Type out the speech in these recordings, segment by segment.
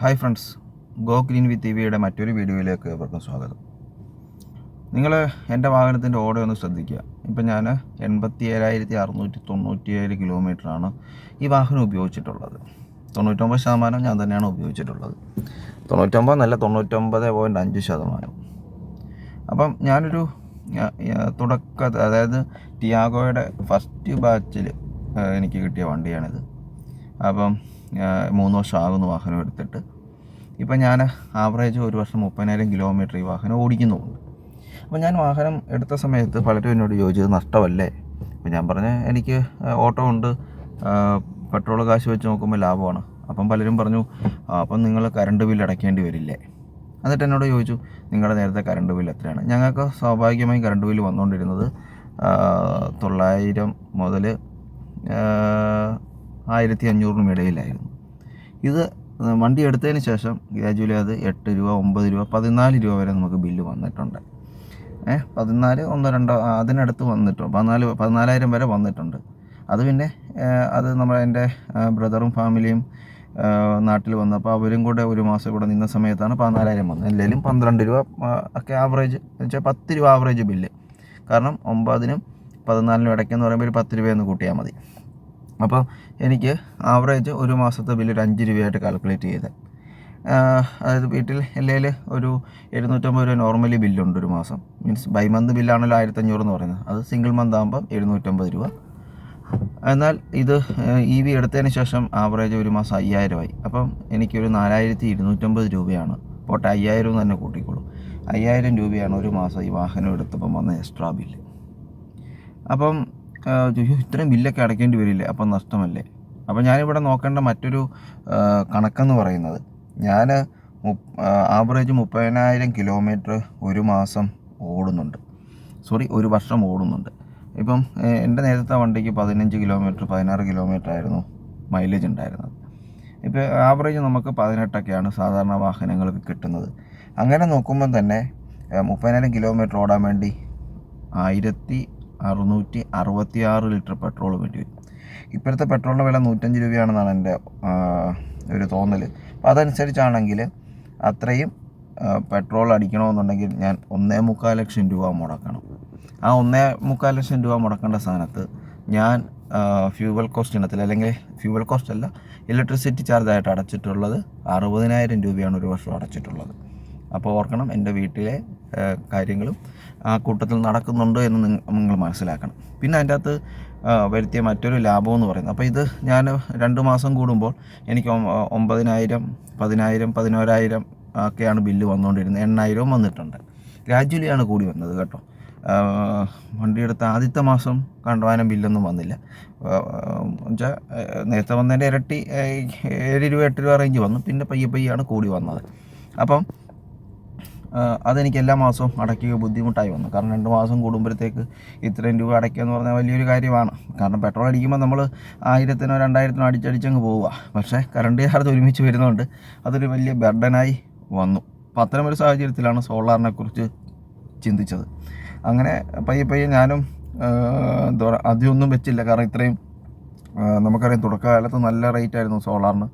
Hi friends go green with വിയുടെ മറ്റൊരു വീഡിയോയിലേക്ക് ഇവർക്കും സ്വാഗതം. നിങ്ങൾ എന്റെ വാഹനത്തിന്റെ ഓടെ ഒന്ന് ശ്രദ്ധിക്കുക. ഇപ്പം ഞാൻ എൺപത്തി ഏഴായിരത്തി അറുന്നൂറ്റി തൊണ്ണൂറ്റി ഏഴ് കിലോമീറ്ററാണ് ഈ വാഹനം ഉപയോഗിച്ചിട്ടുള്ളത്. തൊണ്ണൂറ്റൊമ്പത് ശതമാനം ഞാൻ തന്നെയാണ് ഉപയോഗിച്ചിട്ടുള്ളത്. തൊണ്ണൂറ്റൊമ്പത് നല്ല തൊണ്ണൂറ്റൊമ്പത് പോയിന്റ് അഞ്ച് ശതമാനം. അപ്പം ഞാനൊരു തുടക്ക അതായത് ടിയാഗോയുടെ ഫസ്റ്റ് ബാച്ചിൽ എനിക്ക് കിട്ടിയ വണ്ടിയാണിത്. അപ്പം മൂന്ന് വർഷം ആകുന്നു വാഹനം എടുത്തിട്ട്. ഇപ്പം ഞാൻ ആവറേജ് ഒരു വർഷം മുപ്പതിനായിരം കിലോമീറ്റർ ഈ വാഹനം ഓടിക്കുന്നുമുണ്ട്. അപ്പോൾ ഞാൻ വാഹനം എടുത്ത സമയത്ത് പലരും എന്നോട് ചോദിച്ചത് നഷ്ടമല്ലേ? അപ്പോൾ ഞാൻ പറഞ്ഞ എനിക്ക് ഓട്ടോ ഉണ്ട്. പെട്രോൾ കാശ് വെച്ച് നോക്കുമ്പോൾ ലാഭമാണ്. അപ്പം പലരും പറഞ്ഞു "ആ, അപ്പം നിങ്ങൾ കറണ്ട് ബില്ല് അടയ്ക്കേണ്ടി വരില്ലേ? എന്നിട്ട് എന്നോട് ചോദിച്ചു നിങ്ങളുടെ നേരത്തെ കറണ്ട് ബില്ല് എത്രയാണ്? ഞങ്ങൾക്ക് സ്വാഭാവികമായും കറണ്ട് ബില്ല് വന്നുകൊണ്ടിരുന്നത് തൊള്ളായിരം മുതൽ ആയിരത്തി അഞ്ഞൂറിനും ഇടയിലായിരുന്നു. ഇത് വണ്ടി എടുത്തതിന് ശേഷം ഗ്രാജുവലി അത് എട്ട് രൂപ ഒമ്പത് രൂപ പതിനാല് രൂപ വരെ നമുക്ക് ബില്ല് വന്നിട്ടുണ്ട്. ഏഹ് പതിനാല് ഒന്നോ രണ്ടോ അതിനടുത്ത് വന്നിട്ടുണ്ട്. പതിനാല് പതിനാലായിരം വരെ വന്നിട്ടുണ്ട്. അത് പിന്നെ അത് നമ്മുടെ എന്റെ ബ്രദറും ഫാമിലിയും നാട്ടിൽ നാട്ടിൽ വന്നപ്പോൾ അവരും കൂടെ ഒരു മാസം കൂടെ നിന്ന സമയത്താണ് പതിനാലായിരം വന്നത്. എല്ലാവരും പന്ത്രണ്ട് രൂപ ഒക്കെ ആവറേജ് വെച്ചാൽ പത്ത് രൂപ ആവറേജ് ബില്ല്. കാരണം ഒമ്പതിനും പതിനാലിനും ഇടയ്ക്കെന്ന് പറയുമ്പോൾ ഒരു പത്ത് രൂപയെന്ന് കൂട്ടിയാൽ മതി. അപ്പോൾ എനിക്ക് ആവറേജ് ഒരു മാസത്തെ ബില്ല് ഒരു അഞ്ച് രൂപയായിട്ട് കാൽക്കുലേറ്റ് ചെയ്ത്. അതായത് വീട്ടിൽ എല്ലയിൽ ഒരു എഴുന്നൂറ്റമ്പത് രൂപ നോർമലി ബില്ലുണ്ട് ഒരു മാസം. മീൻസ് ബൈ മന്ത് ബില്ലാണല്ലോ ആയിരത്തഞ്ഞൂറ് എന്ന് പറയുന്നത്. അത് സിംഗിൾ മന്ത് ആകുമ്പം എഴുന്നൂറ്റമ്പത് രൂപ. എന്നാൽ ഇത് ഇ വി എടുത്തതിന് ശേഷം ആവറേജ് ഒരു മാസം അയ്യായിരമായി അപ്പം എനിക്കൊരു നാലായിരത്തി ഇരുന്നൂറ്റമ്പത് രൂപയാണ്. പോട്ടെ അയ്യായിരം എന്ന് തന്നെ കൂട്ടിക്കോളൂ. അയ്യായിരം രൂപയാണ് ഒരു മാസം ഈ വാഹനം എടുത്തപ്പം വന്ന എക്സ്ട്രാ ബില്ല് അപ്പം ഇത്രയും ബില്ലൊക്കെ അടയ്ക്കേണ്ടി വരില്ലേ? അപ്പം നഷ്ടമല്ലേ? അപ്പം ഞാനിവിടെ നോക്കേണ്ട മറ്റൊരു കണക്കെന്ന് പറയുന്നത് ഞാൻ ആവറേജ് മുപ്പതിനായിരം കിലോമീറ്റർ ഒരു മാസം ഓടുന്നുണ്ട്. സോറി ഒരു വർഷം ഓടുന്നുണ്ട്. ഇപ്പം എന്റെ നേരത്തെ വണ്ടിക്ക് പതിനഞ്ച് കിലോമീറ്റർ പതിനാറ് കിലോമീറ്റർ ആയിരുന്നു മൈലേജ് ഉണ്ടായിരുന്നത്. ഇപ്പോൾ ആവറേജ് നമുക്ക് പതിനെട്ടൊക്കെയാണ് സാധാരണ വാഹനങ്ങൾക്ക് കിട്ടുന്നത്. അങ്ങനെ നോക്കുമ്പം തന്നെ മുപ്പതിനായിരം കിലോമീറ്റർ ഓടാൻ വേണ്ടി ആയിരത്തി അറുന്നൂറ്റി അറുപത്തി ആറ് ലിറ്റർ പെട്രോൾ വേണ്ടി വരും. ഇപ്പോഴത്തെ പെട്രോളിന്റെ വില നൂറ്റഞ്ച് രൂപയാണെന്നാണ് എന്റെ ഒരു തോന്നൽ. അപ്പോൾ അതനുസരിച്ചാണെങ്കിൽ അത്രയും പെട്രോൾ അടിക്കണമെന്നുണ്ടെങ്കിൽ ഞാൻ ഒന്നേ മുക്കാൽ ലക്ഷം രൂപ മുടക്കണം. ആ ഒന്നേ മുക്കാൽ ലക്ഷം രൂപ മുടക്കേണ്ട സ്ഥാനത്ത് ഞാൻ ഫ്യൂവൽ കോസ്റ്റ് ഇനത്തിൽ അല്ലെങ്കിൽ ഫ്യൂവൽ കോസ്റ്റ് അല്ല ഇലക്ട്രിസിറ്റി ചാർജ് ആയിട്ട് അടച്ചിട്ടുള്ളത് അറുപതിനായിരം രൂപയാണ് ഒരു വർഷം അടച്ചിട്ടുള്ളത്. അപ്പോൾ ഓർക്കണം എന്റെ വീട്ടിലെ കാര്യങ്ങളും ആ കൂട്ടത്തിൽ നടക്കുന്നുണ്ട് എന്ന് നിങ്ങൾ മനസ്സിലാക്കണം. പിന്നെ അതിന്റെ അകത്ത് വരുത്തിയ മറ്റൊരു ലാഭം എന്ന് പറയുന്നത്. അപ്പോൾ ഇത് ഞാൻ രണ്ട് മാസം കൂടുമ്പോൾ എനിക്ക് ഒമ്പതിനായിരം പതിനായിരം പതിനോരായിരം ഒക്കെയാണ് ബില്ല് വന്നുകൊണ്ടിരുന്നത്. എണ്ണായിരവും വന്നിട്ടുണ്ട്. ഗ്രാജുവലിയാണ് കൂടി വന്നത് കേട്ടോ. വണ്ടിയെടുത്ത ആദ്യത്തെ മാസം കണ്ടുവാനും ബില്ലൊന്നും വന്നില്ല. എന്നുവെച്ചാൽ നേരത്തെ വന്നതിന്റെ ഇരട്ടി ഏഴ് രൂപ എട്ട് രൂപ റേഞ്ച് വന്നു. പിന്നെ പയ്യെ പയ്യാണ് കൂടി വന്നത്. അപ്പം അതെനിക്ക് എല്ലാ മാസവും അടയ്ക്കുക ബുദ്ധിമുട്ടായി വന്നു. കാരണം രണ്ട് മാസം കൂടുമ്പോഴത്തേക്ക് ഇത്രയും രൂപ അടയ്ക്കുക എന്ന് പറഞ്ഞാൽ വലിയൊരു കാര്യമാണ്. കാരണം പെട്രോൾ അടിക്കുമ്പോൾ നമ്മൾ ആയിരത്തിനോ രണ്ടായിരത്തിനോ അടിച്ചടിച്ചങ്ങ് പോവുക. പക്ഷേ കറണ്ട് ചാർജ് ഒരുമിച്ച് വരുന്നതുകൊണ്ട് അതൊരു വലിയ ബർഡനായി വന്നു. അപ്പം അത്തരമൊരു സാഹചര്യത്തിലാണ് സോളാറിനെ കുറിച്ച് ചിന്തിച്ചത്. അങ്ങനെ പയ്യെ പയ്യെ ഞാനും എന്താ പറയുക വെച്ചില്ല. കാരണം ഇത്രയും നമുക്കറിയാം തുടക്കകാലത്ത് നല്ല റേറ്റ് ആയിരുന്നു സോളാറിന്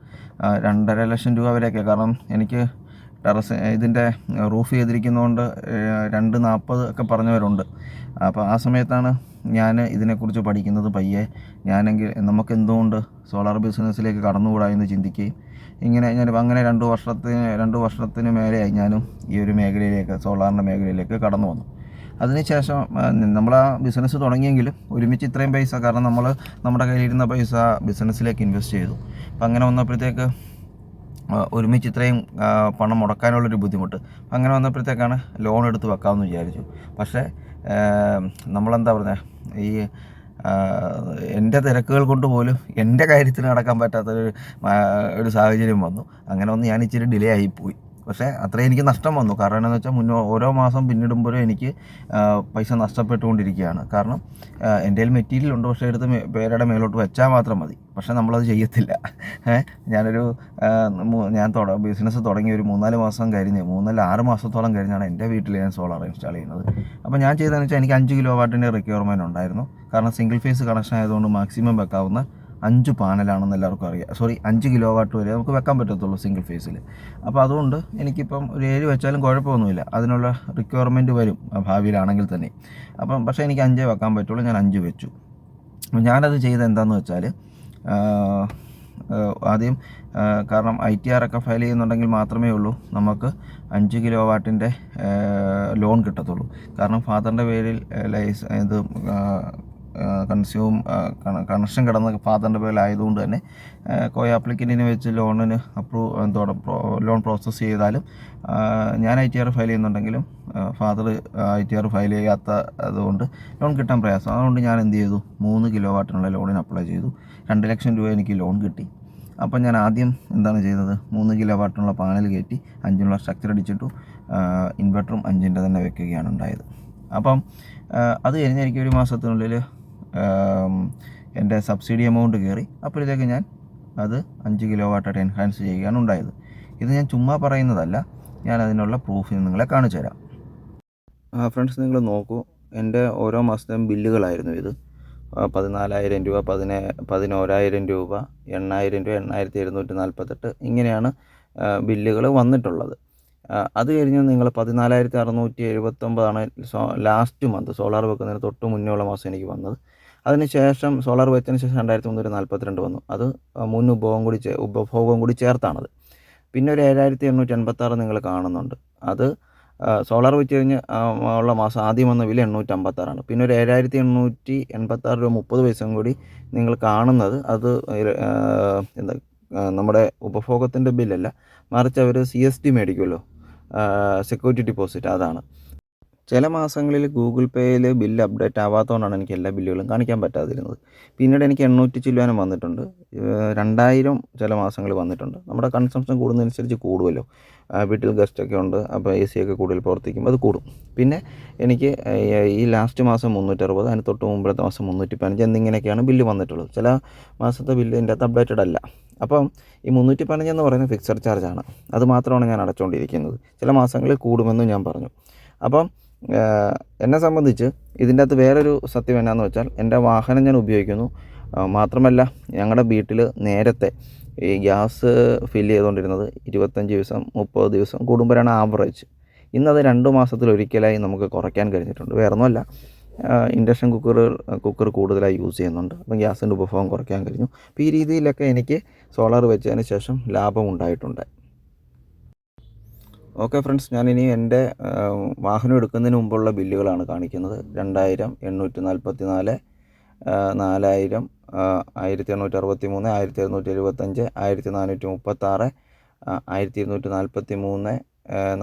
രണ്ടര ലക്ഷം രൂപ വരെയൊക്കെ. കാരണം എനിക്ക് ടെറസ് ഇതിന്റെ റൂഫ് ചെയ്തിരിക്കുന്നതുകൊണ്ട് രണ്ട് നാൽപ്പത് ഒക്കെ പറഞ്ഞവരുണ്ട്. അപ്പോൾ ആ സമയത്താണ് ഞാൻ ഇതിനെക്കുറിച്ച് പഠിക്കുന്നത് പയ്യെ. ഞാനെങ്കിൽ നമുക്ക് എന്തുകൊണ്ട് സോളാർ ബിസിനസ്സിലേക്ക് കടന്നുകൂടാ എന്ന് ചിന്തിക്കുകയും ഇങ്ങനെ ഞാൻ അങ്ങനെ രണ്ട് വർഷത്തിന് രണ്ട് വർഷത്തിന് മേലെയായി ഞാനും ഈ ഒരു മേഖലയിലേക്ക് സോളാറിന്റെ മേഖലയിലേക്ക് കടന്നു വന്നു. അതിനുശേഷം നമ്മൾ ആ ബിസിനസ് തുടങ്ങിയെങ്കിലും ഒരുമിച്ച് ഇത്രയും പൈസ കാരണം നമ്മൾ നമ്മുടെ കയ്യിലിരുന്ന പൈസ ബിസിനസ്സിലേക്ക് ഇൻവെസ്റ്റ് ചെയ്തു. അപ്പം അങ്ങനെ വന്നപ്പോഴത്തേക്ക് ഒരുമിച്ച് ഇത്രയും പണം മുടക്കാനുള്ളൊരു ബുദ്ധിമുട്ട്. അങ്ങനെ വന്നപ്പോഴത്തേക്കാണ് ലോൺ എടുത്ത് വെക്കാമെന്ന് വിചാരിച്ചു. പക്ഷേ നമ്മളെന്താ പറഞ്ഞത് ഈ എന്റെ തിരക്കുകൾ കൊണ്ട് പോലും എന്റെ കാര്യത്തിന് നടക്കാൻ പറ്റാത്തൊരു ഒരു സാഹചര്യം വന്നു. അങ്ങനെ വന്ന് ഞാൻ ഇച്ചിരി ഡിലേ ആയിപ്പോയി പക്ഷേ അത്രയും എനിക്ക് നഷ്ടം വന്നു. കാരണം എന്താണെന്ന് വെച്ചാൽ മുന്നോ ഓരോ മാസം പിന്നിടുമ്പോഴും എനിക്ക് പൈസ നഷ്ടപ്പെട്ടുകൊണ്ടിരിക്കുകയാണ്. കാരണം എന്റെ കയ്യിൽ മെറ്റീരിയൽ ഉണ്ട്. പക്ഷേ എടുത്ത് പേരുടെ മേലോട്ട് വെച്ചാൽ മാത്രം മതി. പക്ഷേ നമ്മളത് ചെയ്യത്തില്ല. ഞാനൊരു ഞാൻ തുട ബിസിനസ് തുടങ്ങി ഒരു മൂന്നാൽ മാസം കഴിഞ്ഞ് മൂന്നല്ല ആറ് മാസത്തോളം കഴിഞ്ഞാണ് എന്റെ വീട്ടിൽ ഞാൻ സോളാർ ഇൻസ്റ്റാൾ ചെയ്യുന്നത്. അപ്പോൾ ഞാൻ ചെയ്തതെന്ന് വെച്ചാൽ എനിക്ക് അഞ്ച് കിലോ വാട്ടിന്റെ റിക്വയർമെന്റ് ഉണ്ടായിരുന്നു. കാരണം സിംഗിൾ ഫേസ് കണക്ഷൻ ആയതുകൊണ്ട് മാക്സിമം വെക്കാവുന്ന അഞ്ച് പാനലാണെന്ന് എല്ലാവർക്കും അറിയാം. സോറി അഞ്ച് കിലോ വാട്ട് വരെ നമുക്ക് വെക്കാൻ പറ്റത്തുള്ളൂ സിംഗിൾ ഫേസിൽ അപ്പോൾ അതുകൊണ്ട് എനിക്കിപ്പം ഒരു ഏഴ് വെച്ചാലും കുഴപ്പമൊന്നുമില്ല. അതിനുള്ള റിക്വയർമെന്റ് വരും ഭാവിയിലാണെങ്കിൽ തന്നെ. അപ്പം പക്ഷേ എനിക്ക് അഞ്ചേ വെക്കാൻ പറ്റുള്ളൂ ഞാൻ അഞ്ച് വെച്ചു. ഞാനത് ചെയ്ത് എന്താണെന്ന് വെച്ചാൽ ആദ്യം കാരണം ഐ ടി ആർ ഒക്കെ ഫയൽ ചെയ്യുന്നുണ്ടെങ്കിൽ മാത്രമേ ഉള്ളൂ നമുക്ക് അഞ്ച് കിലോ വാട്ടിന്റെ ലോൺ കിട്ടത്തുള്ളൂ. കാരണം ഫാദറിന്റെ പേരിൽ ലൈസ് ഇത് കൺസ്യൂം കണക്ഷൻ കിടന്ന ഫാദറിന്റെ പേരിലായതുകൊണ്ട് തന്നെ കോയ ആപ്ലിക്കന്റിനെ വെച്ച് ലോണിന് അപ്രൂവ് എന്തോടെ ലോൺ പ്രോസസ്സ് ചെയ്താലും ഞാൻ ഐ ടി ആർ ഫയൽ ചെയ്യുന്നുണ്ടെങ്കിലും father I T R file ചെയ്യാത്ത അതുകൊണ്ട് ലോൺ കിട്ടാൻ പ്രയാസം. അതുകൊണ്ട് ഞാൻ എന്ത് ചെയ്തു? മൂന്ന് കിലോ വാട്ടിനുള്ള ലോണിന് അപ്ലൈ ചെയ്തു. രണ്ട് ലക്ഷം രൂപ എനിക്ക് ലോൺ കിട്ടി. അപ്പം ഞാൻ ആദ്യം എന്താണ് ചെയ്തത്? മൂന്ന് കിലോ വാട്ടിനുള്ള പാനൽ കയറ്റി അഞ്ചിനുള്ള സ്ട്രക്ചർ അടിച്ചിട്ടു ഇൻവെർട്ടറും അഞ്ചിന്റെ തന്നെ വെക്കുകയാണ് ഉണ്ടായത്. അപ്പം അത് കഴിഞ്ഞ് എനിക്ക് ഒരു മാസത്തിനുള്ളിൽ എന്റെ സബ്സിഡി എമൗണ്ട് കയറി അപ്പോഴത്തേക്ക് ഞാൻ അത് അഞ്ച് കിലോ വാട്ടായിട്ട് എൻഹാൻസ് ചെയ്യുകയാണ് ഉണ്ടായത്. ഇത് ഞാൻ ചുമ്മാ പറയുന്നതല്ല ഞാൻ അതിനുള്ള പ്രൂഫ് നിങ്ങളെ കാണിച്ചു തരാം. ഫ്രണ്ട്സ് നിങ്ങൾ നോക്കൂ എന്റെ ഓരോ മാസത്തെയും ബില്ലുകളായിരുന്നു ഇത്. പതിനാലായിരം രൂപ പതിനേ പതിനോരായിരം രൂപ എണ്ണായിരം രൂപ എണ്ണായിരത്തി ഇരുന്നൂറ്റി നാൽപ്പത്തെട്ട് ഇങ്ങനെയാണ് ബില്ലുകൾ വന്നിട്ടുള്ളത്. അത് കഴിഞ്ഞ് നിങ്ങൾ പതിനാലായിരത്തി അറുന്നൂറ്റി എഴുപത്തൊമ്പതാണ് സോ ലാസ്റ്റ് മന്ത് സോളാർ വെക്കുന്നതിന് തൊട്ട് മുന്നേയുള്ള മാസം എനിക്ക് വന്നത്. അതിന് ശേഷം സോളാർ വെച്ചതിന് ശേഷം രണ്ടായിരത്തി മുന്നൂറ്റി നാൽപ്പത്തിരണ്ട് വന്നു. അത് മുൻ ഉപഭോഗം കൂടി ഉപഭോഗം കൂടി ചേർത്താണത്. പിന്നെ ഒരു ഏഴായിരത്തി എണ്ണൂറ്റി എൺപത്താറ് നിങ്ങൾ കാണുന്നുണ്ട്. അത് സോളാർ വെച്ച് കഴിഞ്ഞ് ഉള്ള മാസം ആദ്യം വന്ന വില എണ്ണൂറ്റി അമ്പത്താറാണ് പിന്നെ ഒരു ഏഴായിരത്തി എണ്ണൂറ്റി എൺപത്താറ് രൂപ മുപ്പത് പൈസയും കൂടി നിങ്ങൾ കാണുന്നത് അത് എന്താ നമ്മുടെ ഉപഭോഗത്തിന്റെ ബില്ലല്ല. മറിച്ച് അവർ സി എസ് ടി മേടിക്കുമല്ലോ. സെക്യൂരിറ്റി ഡിപ്പോസിറ്റ് അതാണ്. ചില മാസങ്ങളിൽ ഗൂഗിൾ പേയിൽ ബില്ല് അപ്ഡേറ്റ് ആവാത്തതുകൊണ്ടാണ് എനിക്ക് എല്ലാ ബില്ലുകളും കാണിക്കാൻ പറ്റാതിരുന്നത്. പിന്നീട് എനിക്ക് എണ്ണൂറ്റി ചില്ലുവാനും വന്നിട്ടുണ്ട്. രണ്ടായിരം ചില മാസങ്ങളിൽ വന്നിട്ടുണ്ട്. നമ്മുടെ കൺസംഷൻ കൂടുന്നതനുസരിച്ച് കൂടുമല്ലോ വീട്ടിൽ ഗസ്റ്റൊക്കെ ഉണ്ട് അപ്പോൾ എ സി ഒക്കെ കൂടുതൽ പ്രവർത്തിക്കും അത് കൂടും. പിന്നെ എനിക്ക് ഈ ലാസ്റ്റ് മാസം മുന്നൂറ്ററുപത് അതിന് തൊട്ട് മുമ്പിലത്തെ മാസം മുന്നൂറ്റി പതിനഞ്ച് എന്നിങ്ങനെയൊക്കെയാണ് ബില്ല് വന്നിട്ടുള്ളത്. ചില മാസത്തെ ബില്ല് ഇതിന്റെ അകത്ത് അപ്ഡേറ്റഡ് അല്ല. അപ്പം ഈ മുന്നൂറ്റി പതിനഞ്ച് എന്ന് പറയുന്നത് ഫിക്സഡ് ചാർജാണ്. അത് മാത്രമാണ് ഞാൻ അടച്ചുകൊണ്ടിരിക്കുന്നത് ചില മാസങ്ങളിൽ കൂടുമെന്നും ഞാൻ പറഞ്ഞു. അപ്പം എന്നെ സംബന്ധിച്ച് ഇതിന്റെ അകത്ത് വേറൊരു സത്യം എന്നാന്ന് വെച്ചാൽ എന്റെ വാഹനം ഞാൻ ഉപയോഗിക്കുന്നു. മാത്രമല്ല ഞങ്ങളുടെ വീട്ടിൽ നേരത്തെ ഈ ഗ്യാസ് ഫില്ല് ചെയ്തുകൊണ്ടിരുന്നത് ഇരുപത്തഞ്ച് ദിവസം മുപ്പത് ദിവസം കൂടുമ്പോഴാണ് ആവറേജ് ഇന്നത് രണ്ട് മാസത്തിലൊരിക്കലായി നമുക്ക് കുറയ്ക്കാൻ കഴിഞ്ഞിട്ടുണ്ട്. വേറെ ഒന്നുമല്ല ഇൻഡക്ഷൻ കുക്കർ കുക്കർ കൂടുതലായി യൂസ് ചെയ്യുന്നുണ്ട്. അപ്പം ഗ്യാസിന്റെ ഉപഭോഗം കുറയ്ക്കാൻ കഴിഞ്ഞു. അപ്പോൾ ഈ രീതിയിലൊക്കെ എനിക്ക് സോളാർ വെച്ചതിന് ശേഷം ലാഭം ഉണ്ടായിട്ടുണ്ട്. ഓക്കെ ഫ്രണ്ട്സ് ഞാനിനി എന്റെ വാഹനം എടുക്കുന്നതിന് മുമ്പുള്ള ബില്ലുകളാണ് കാണിക്കുന്നത്. രണ്ടായിരം എണ്ണൂറ്റി നാൽപ്പത്തി നാല് നാലായിരം ആയിരത്തി എണ്ണൂറ്റി അറുപത്തി മൂന്ന് ആയിരത്തി എഴുന്നൂറ്റി എഴുപത്തഞ്ച് ആയിരത്തി നാനൂറ്റി മുപ്പത്താറ് ആയിരത്തി ഇരുന്നൂറ്റി നാൽപ്പത്തി മൂന്ന്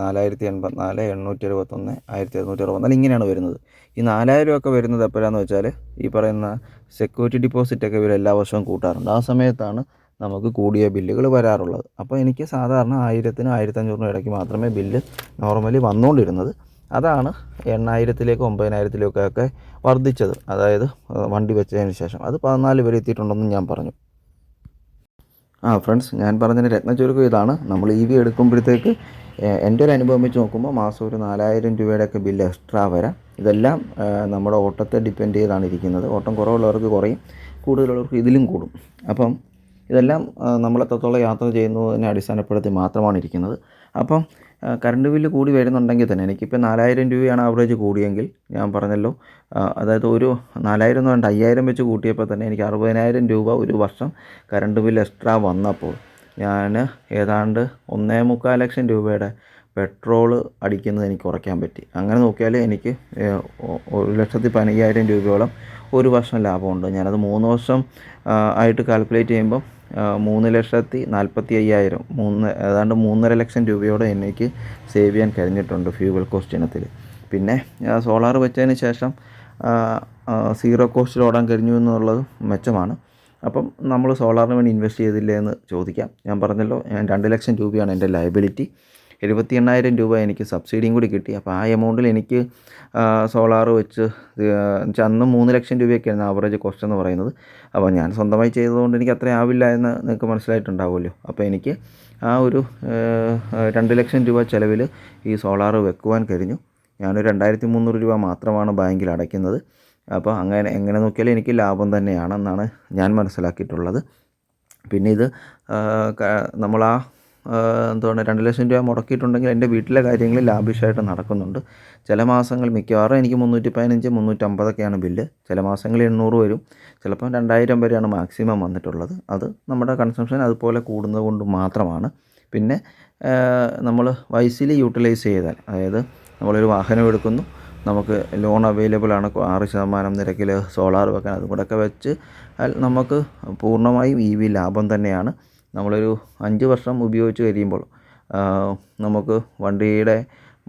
നാലായിരത്തി എൺപത്തിനാല് എണ്ണൂറ്റി എഴുപത്തൊന്ന് ആയിരത്തി എഴുന്നൂറ്റി അറുപത്തിനാല് ഇങ്ങനെയാണ് വരുന്നത്. ഈ നാലായിരം ഒക്കെ വരുന്നത് എപ്പോഴാണെന്ന് വെച്ചാൽ ഈ പറയുന്ന സെക്യൂരിറ്റി ഡിപ്പോസിറ്റ് ഒക്കെ ഇവർ എല്ലാ വർഷവും കൂട്ടാറുണ്ട്. ആ സമയത്താണ് നമുക്ക് കൂടിയ ബില്ലുകൾ വരാറുള്ളത്. അപ്പോൾ എനിക്ക് സാധാരണ ആയിരത്തിന് ആയിരത്തഞ്ഞൂറിനും ഇടയ്ക്ക് മാത്രമേ ബില്ല് നോർമലി വന്നുകൊണ്ടിരുന്നത്. അതാണ് എണ്ണായിരത്തിലേക്കും ഒമ്പതിനായിരത്തിലേക്കൊക്കെ ഒക്കെ വർദ്ധിച്ചത്. അതായത് വണ്ടി വെച്ചതിന് ശേഷം. അത് പതിനാല് വരെ എത്തിയിട്ടുണ്ടെന്നും ഞാൻ പറഞ്ഞു. ആ ഫ്രണ്ട്സ് ഞാൻ പറഞ്ഞതിന് രത്നചുരുക്കം ഇതാണ്. നമ്മൾ ഇ വി എടുക്കുമ്പോഴത്തേക്ക് എന്റെ ഒരു അനുഭവം വെച്ച് നോക്കുമ്പോൾ മാസം ഒരു നാലായിരം രൂപയുടെയൊക്കെ ബില്ല് എക്സ്ട്രാ വരാം. ഇതെല്ലാം നമ്മുടെ ഓട്ടത്തെ ഡിപ്പെൻഡ് ചെയ്താണ് ഇരിക്കുന്നത്. ഓട്ടം കുറവുള്ളവർക്ക് കുറയും കൂടുതലുള്ളവർക്ക് ഇതിലും കൂടും. അപ്പം ഇതെല്ലാം നമ്മൾ എത്രത്തോളം യാത്ര ചെയ്യുന്നതിനെ അടിസ്ഥാനപ്പെടുത്തി മാത്രമാണ് ഇരിക്കുന്നത്. അപ്പം കറണ്ട് ബില്ല് കൂടി വരുന്നുണ്ടെങ്കിൽ തന്നെ എനിക്കിപ്പോൾ നാലായിരം രൂപയാണ് ആവറേജ് കൂടിയെങ്കിൽ ഞാൻ പറഞ്ഞല്ലോ അതായത് ഒരു നാലായിരം എന്ന് പറഞ്ഞിട്ട് അയ്യായിരം വെച്ച് കൂട്ടിയപ്പോൾ തന്നെ എനിക്ക് അറുപതിനായിരം രൂപ ഒരു വർഷം കറണ്ട് ബില്ല് എക്സ്ട്രാ വന്നപ്പോൾ ഞാൻ ഏതാണ്ട് ഒന്നേ മുക്കാൽ ലക്ഷം രൂപയുടെ പെട്രോൾ അടിക്കുന്നത് എനിക്ക് കുറയ്ക്കാൻ പറ്റി. അങ്ങനെ നോക്കിയാൽ എനിക്ക് ഒരു ലക്ഷത്തി പതിനയ്യായിരം രൂപയോളം ഒരു വർഷം ലാഭമുണ്ട്. ഞാനത് മൂന്ന് വർഷം ആയിട്ട് കാൽക്കുലേറ്റ് ചെയ്യുമ്പം മൂന്ന് ലക്ഷത്തി നാൽപ്പത്തി അയ്യായിരം മൂന്ന് ഏതാണ്ട് മൂന്നര ലക്ഷം രൂപയോടെ എനിക്ക് സേവ് ചെയ്യാൻ കഴിഞ്ഞിട്ടുണ്ട് ഫ്യൂവൽ കോസ്റ്റ് ഇനത്തിൽ. പിന്നെ സോളാർ വെച്ചതിന് ശേഷം സീറോ കോസ്റ്റിൽ ഓടാൻ കഴിഞ്ഞു എന്നുള്ളത് മെച്ചമാണ്. അപ്പം നമ്മൾ സോളാറിന് വേണ്ടി ഇൻവെസ്റ്റ് ചെയ്തില്ലേ എന്ന് ചോദിക്കാം. ഞാൻ പറഞ്ഞല്ലോ രണ്ട് ലക്ഷം രൂപയാണ് എന്റെ ലയബിലിറ്റി എഴുപത്തി എണ്ണായിരം രൂപ എനിക്ക് സബ്സിഡിയും കൂടി കിട്ടി. അപ്പോൾ ആ എമൗണ്ടിൽ എനിക്ക് സോളാർ വെച്ച് അന്ന് മൂന്ന് ലക്ഷം രൂപയൊക്കെയായിരുന്നു ആവറേജ് കോസ്റ്റ് എന്ന് പറയുന്നത്. അപ്പോൾ ഞാൻ സ്വന്തമായി ചെയ്തതുകൊണ്ട് എനിക്ക് അത്രയും ആവില്ല എന്ന് നിങ്ങൾക്ക് മനസ്സിലായിട്ടുണ്ടാവുമല്ലോ. അപ്പോൾ എനിക്ക് ആ ഒരു രണ്ട് ലക്ഷം രൂപ ചിലവിൽ ഈ സോളാർ വെക്കുവാൻ കഴിഞ്ഞു. ഞാനൊരു രണ്ടായിരത്തി മുന്നൂറ് രൂപ മാത്രമാണ് ബാങ്കിൽ അടയ്ക്കുന്നത്. അപ്പോൾ അങ്ങനെ എങ്ങനെ നോക്കിയാലും എനിക്ക് ലാഭം തന്നെയാണെന്നാണ് ഞാൻ മനസ്സിലാക്കിയിട്ടുള്ളത്. പിന്നെ ഇത് നമ്മൾ ആ എന്താണ് രണ്ട് ലക്ഷം രൂപ മുടക്കിയിട്ടുണ്ടെങ്കിൽ എന്റെ വീട്ടിലെ കാര്യങ്ങൾ ലാഭിഷായിട്ട് നടക്കുന്നുണ്ട്. ചില മാസങ്ങൾ മിക്കവാറും എനിക്ക് മുന്നൂറ്റി പതിനഞ്ച് മുന്നൂറ്റമ്പതൊക്കെയാണ് ബില്ല്. ചില മാസങ്ങളിൽ എണ്ണൂറ് വരും. ചിലപ്പം രണ്ടായിരം വരെയാണ് മാക്സിമം വന്നിട്ടുള്ളത്. അത് നമ്മുടെ കൺസംഷൻ അതുപോലെ കൂടുന്നത് കൊണ്ട് മാത്രമാണ്. പിന്നെ നമ്മൾ വൈസിലി യൂട്ടിലൈസ് ചെയ്താൽ അതായത് നമ്മളൊരു വാഹനം എടുക്കുന്നു. നമുക്ക് ലോൺ അവൈലബിൾ ആണ്. ആറ് ശതമാനം നിരക്കിൽ സോളാർ വെക്കാൻ അതും കൂടെയൊക്കെ വെച്ച് നമുക്ക് പൂർണമായും ഇ വി ലാഭം തന്നെയാണ്. നമ്മളൊരു അഞ്ച് വർഷം ഉപയോഗിച്ച് കഴിയുമ്പോൾ നമുക്ക് വണ്ടിയുടെ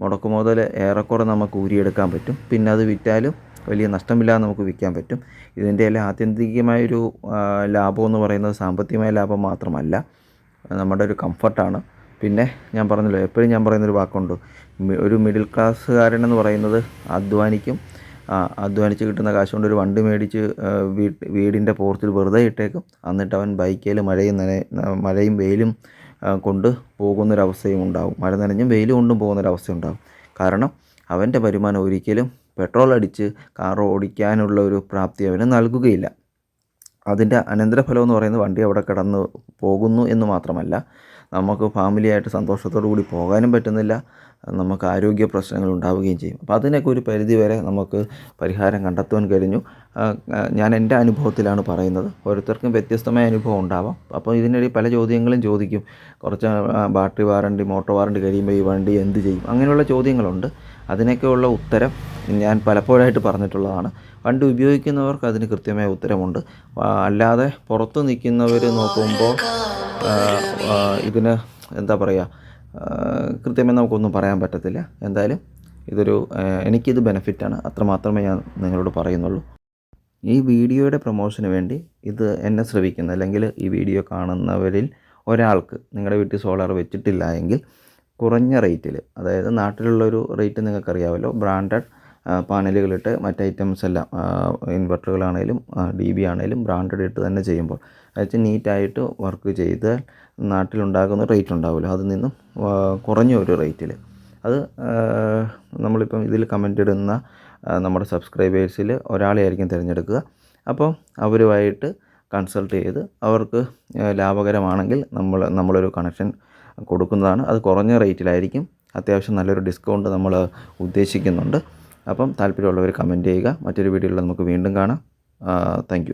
മുടക്ക് മുതൽ ഏറെക്കുറെ നമുക്ക് ഊരിയെടുക്കാൻ പറ്റും. പിന്നെ അത് വിറ്റാലും വലിയ നഷ്ടമില്ലാതെ നമുക്ക് വിൽക്കാൻ പറ്റും. ഇതിന്റെ എല്ലാം ആത്യന്തികമായൊരു ലാഭം എന്ന് പറയുന്നത് സാമ്പത്തികമായ ലാഭം മാത്രമല്ല നമ്മുടെ ഒരു കംഫർട്ടാണ്. പിന്നെ ഞാൻ പറഞ്ഞല്ലോ എപ്പോഴും ഞാൻ പറയുന്നൊരു വാക്കുണ്ട് ഒരു മിഡിൽ ക്ലാസ്സുകാരൻ എന്ന് പറയുന്നത് അധ്വാനിക്കും അധ്വാനിച്ച് കിട്ടുന്ന കാശ് ഒരു വണ്ടി മേടിച്ച് വീട്ട് വീടിന്റെ പോർച്ചിൽ വെറുതെ ഇട്ടേക്കും. എന്നിട്ട് അവൻ ബൈക്കിൽ മഴയും നന മഴയും വെയിലും കൊണ്ട് പോകുന്നൊരവസ്ഥയും ഉണ്ടാവും. മഴ നനഞ്ഞും വെയിൽ കൊണ്ടും പോകുന്നൊരവസ്ഥ ഉണ്ടാവും. കാരണം അവന്റെ വരുമാനം ഒരിക്കലും പെട്രോൾ അടിച്ച് കാർ ഓടിക്കാനുള്ള ഒരു പ്രാപ്തി അവന് നൽകുകയില്ല. അതിന്റെ അനന്തരഫലം എന്ന് പറയുന്നത് വണ്ടി അവിടെ കിടന്ന് പോകുന്നു എന്ന് മാത്രമല്ല നമുക്ക് ഫാമിലിയായിട്ട് സന്തോഷത്തോടു കൂടി പോകാനും പറ്റുന്നില്ല. നമുക്ക് ആരോഗ്യ പ്രശ്നങ്ങൾ ഉണ്ടാവുകയും ചെയ്യും. അപ്പോൾ അതിനൊക്കെ ഒരു പരിധി വരെ നമുക്ക് പരിഹാരം കണ്ടെത്തുവാൻ കഴിഞ്ഞു. ഞാൻ എന്റെ അനുഭവത്തിലാണ് പറയുന്നത്. ഓരോരുത്തർക്കും വ്യത്യസ്തമായ അനുഭവം ഉണ്ടാവാം. അപ്പോൾ ഇതിനിടയിൽ പല ചോദ്യങ്ങളും ചോദിക്കും. കുറച്ച് ബാറ്ററി വാറണ്ടി മോട്ടോർ വാറണ്ടി കഴിയുമ്പോൾ ഈ വണ്ടി എന്ത് ചെയ്യും? അങ്ങനെയുള്ള ചോദ്യങ്ങളുണ്ട്. അതിനൊക്കെയുള്ള ഉത്തരം ഞാൻ പലപ്പോഴായിട്ട് പറഞ്ഞിട്ടുള്ളതാണ്. വണ്ടി ഉപയോഗിക്കുന്നവർക്ക് അതിന് കൃത്യമായ ഉത്തരമുണ്ട്. അല്ലാതെ പുറത്ത് നിൽക്കുന്നവർ നോക്കുമ്പോൾ ഇതിന് എന്താ പറയുക കൃത്യമായി നമുക്കൊന്നും പറയാൻ പറ്റത്തില്ല. എന്തായാലും ഇതൊരു എനിക്കിത് ബെനിഫിറ്റാണ്. അത്രമാത്രമേ ഞാൻ നിങ്ങളോട് പറയുന്നുള്ളൂ. ഈ വീഡിയോയുടെ പ്രൊമോഷന് വേണ്ടി ഇത് എന്നെ ശ്രമിക്കുന്ന അല്ലെങ്കിൽ ഈ വീഡിയോ കാണുന്നവരിൽ ഒരാൾക്ക് നിങ്ങളുടെ വീട്ടിൽ സോളാർ വെച്ചിട്ടില്ല എങ്കിൽ കുറഞ്ഞ റേറ്റിൽ അതായത് നാട്ടിലുള്ളൊരു റേറ്റ് നിങ്ങൾക്കറിയാമല്ലോ ബ്രാൻഡഡ് പാനലുകളിട്ട് മറ്റ് ഐറ്റംസ് എല്ലാം ഇൻവെർട്ടറുകളാണേലും ഡി ബി ആണേലും ബ്രാൻഡഡ് ഇട്ട് തന്നെ ചെയ്യുമ്പോൾ അതായത് നീറ്റായിട്ട് വർക്ക് ചെയ്താൽ നാട്ടിലുണ്ടാകുന്ന റേറ്റ് ഉണ്ടാവില്ല. അതിൽ നിന്നും കുറഞ്ഞ ഒരു റേറ്റിൽ അത് നമ്മളിപ്പം ഇതിൽ കമന്റ് ഇടുന്ന നമ്മുടെ സബ്സ്ക്രൈബേഴ്സിൽ ഒരാളെ ആയിരിക്കും തിരഞ്ഞെടുക്കുക. അപ്പോൾ അവരുമായിട്ട് കൺസൾട്ട് ചെയ്ത് അവർക്ക് ലാഭകരമാണെങ്കിൽ നമ്മൾ നമ്മളൊരു കണക്ഷൻ കൊടുക്കുന്നതാണ്. അത് കുറഞ്ഞ റേറ്റിലായിരിക്കും അത്യാവശ്യം നല്ലൊരു ഡിസ്കൗണ്ട് നമ്മൾ ഉദ്ദേശിക്കുന്നുണ്ട്. അപ്പം താല്പര്യമുള്ളവർ കമന്റ് ചെയ്യുക. മറ്റൊരു വീഡിയോയിൽ നമുക്ക് വീണ്ടും കാണാം. താങ്ക്